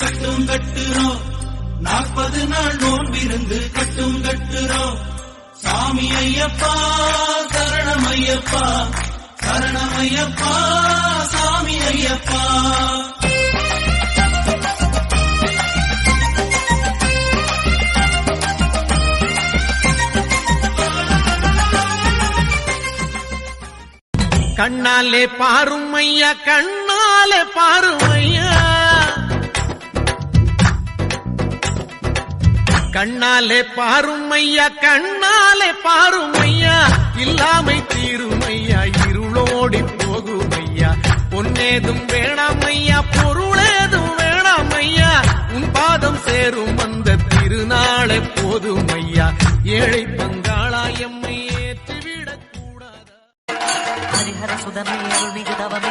கட்டும் கட்டுறோம். நாற்பது நாள் நோன்பிருந்து கட்டும் கட்டுறோம். சாமி ஐயப்பா சரணம் ஐயப்பா சரணம் ஐயப்பா சாமி ஐயப்பா. கண்ணாலே பாரும் ஐயா கண்ணாலே பாரும் ஐயா கண்ணாலே பாரும் ஐயா கண்ணாலே பாரும் ஐயா இல்லாமை தீரும் ஐயா இருளோடி போகும் ஐயா பொன்னேதும் வேணாம் ஐயா பொருளேதும் తనయేరు నిగుదవన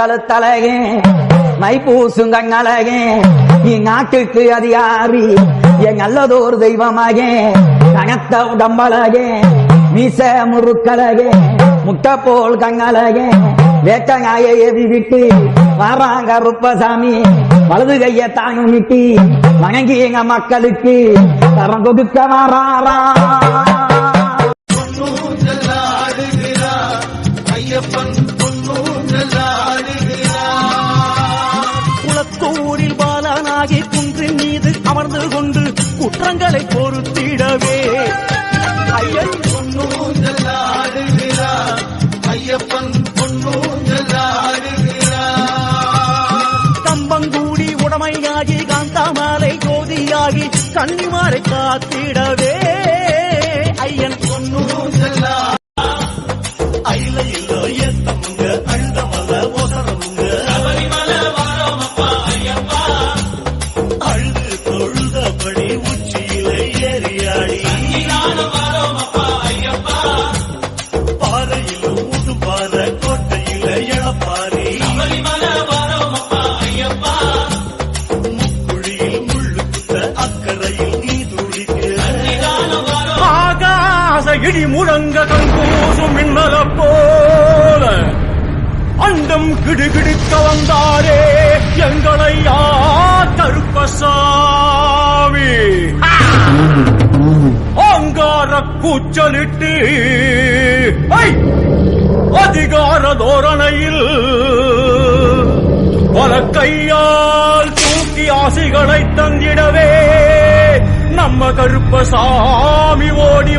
கழுத்தழகே மைப்பூசும் கண்ணழகே நீ நாட்டுக்கு அதிகாரி என் நல்லதோர் தெய்வமாகே கனத்த உடம்பழகே மீச முறுக்கழகே முட்டை போல் கண்ணழகே வேட்டங்காயை எவி விட்டு வாராங்க ருப்பசாமி வலது கைய தாங்க விட்டு வணங்கி எங்க மக்களுக்கு தரம் கொடுக்க வாராரா. அமர்ந்து கொண்டு குற்றங்களை பொறுத்திடவே. ஐயன் பொன்னூஞ்சல் ஆடுகிறார் ஐயப்பன் பொன்னூஞ்சல் ஆடுகிறார் கம்பங்கூடி உடமையாகி காந்தாமலை ஜோதியாகி கன்னிமாரை காத்திடவே. ஐயன் பொன்னூஞ்சல் ஐல கோட்டையில இளப்பாரி முக்குழியில் முள்ளு குத்த அக்கறையில் நீ துடிக்க. ஆகாச இடி முழங்க கங்கூசும் மின்னல போல. அண்டம் கிடுகிடுக்க வந்தாரே எங்களை கருப்பசாமி. ஓங்கார கூச்சலிட்டு ஐ! அதிகார தோரணையில் பல கையால் தூக்கி ஆசைகளை தந்திடவே நம்ம கருப்பசாமி ஓடி